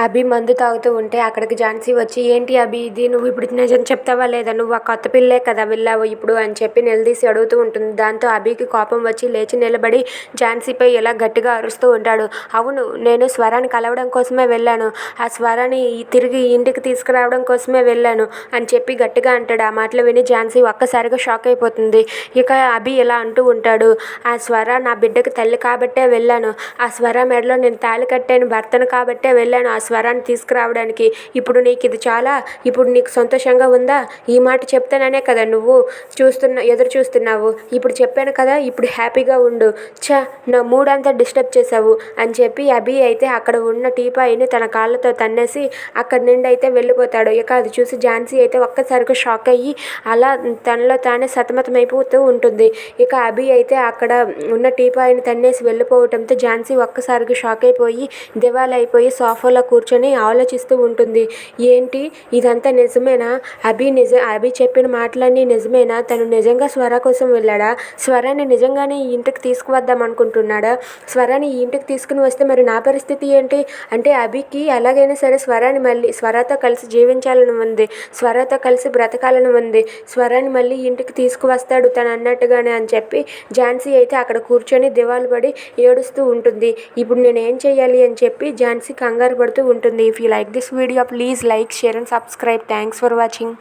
అభి మందు తాగుతూ ఉంటే అక్కడికి ఝాన్సీ వచ్చి ఏంటి అభి ఇది నువ్వు ఇప్పుడు నిజం చెప్తావా లేదా? నువ్వు ఆ కొత్త పిల్లే కదా వెళ్ళావు ఇప్పుడు అని చెప్పి నిలదీసి అడుగుతూ ఉంటుంది. దాంతో అభికి కోపం వచ్చి లేచి నిలబడి ఝాన్సీపై ఇలా గట్టిగా అరుస్తూ ఉంటాడు. అవును నేను స్వరాన్ని కలవడం కోసమే వెళ్ళాను. ఆ స్వరాన్ని తిరిగి ఇంటికి తీసుకురావడం కోసమే వెళ్ళాను అని చెప్పి గట్టిగా అంటాడు. ఆ మాటలు విని ఝాన్సీ ఒక్కసారిగా షాక్ అయిపోతుంది. ఇక అభి ఇలా అంటూ ఉంటాడు. ఆ స్వర నా బిడ్డకి తల్లి కాబట్టే వెళ్ళాను. ఆ స్వర మెడలో నేను తాళి కట్టాను భర్తను కాబట్టే వెళ్ళాను. ఆ స్వరాన్ని తీసుకురావడానికి. ఇప్పుడు నీకు ఇది చాలా ఇప్పుడు నీకు సంతోషంగా ఉందా? ఈ మాట చెప్తాననే కదా నువ్వు చూస్తున్న ఎదురు చూస్తున్నావు. ఇప్పుడు చెప్పాను కదా ఇప్పుడు హ్యాపీగా ఉండు. ఛ నా మూడంతా డిస్టర్బ్ చేసావు అని చెప్పి అభి అయితే అక్కడ ఉన్న టీపాయిని తన కాళ్ళతో తన్నేసి అక్కడి నుండి అయితే వెళ్ళిపోతాడు. ఇక అది చూసి ఝాన్సీ అయితే ఒక్కసారిగా షాక్ అయ్యి అలా తనలో తానే సతమతమైపోతూ ఉంటుంది. ఇక అభి అయితే అక్కడ ఉన్న టీపాయిని తన్నేసి వెళ్ళిపోవటంతో ఝాన్సీ ఒక్కసారిగా షాక్ అయిపోయి దివాలైపోయి సోఫాలో కూర్చొని ఆలోచిస్తూ ఉంటుంది. ఏంటి? ఇదంతా నిజమేనా? అభి నిజ అభి చెప్పిన మాటలన్నీ నిజమేనా? తను నిజంగా స్వర కోసం వెళ్ళాడా? స్వరాన్ని నిజంగానే ఈ ఇంటికి తీసుకువద్దాం అనుకుంటున్నాడా? స్వరాన్ని ఈ ఇంటికి తీసుకుని వస్తే మరి నా పరిస్థితి ఏంటి? అంటే అభికి ఎలాగైనా సరే స్వరాన్ని మళ్ళీ స్వరతో కలిసి జీవించాలని ఉంది. స్వరతో కలిసి బ్రతకాలని ఉంది. స్వరాన్ని మళ్ళీ ఇంటికి తీసుకువస్తాడు తను అన్నట్టుగానే అని చెప్పి ఝాన్సీ అయితే అక్కడ కూర్చొని దివాలు పడి ఏడుస్తూ ఉంటుంది. ఇప్పుడు నేను ఏం చేయాలి అని చెప్పి ఝాన్సీ కంగారు పడుతూ ఉంటుంది. If you like this video please like share and subscribe thanks for watching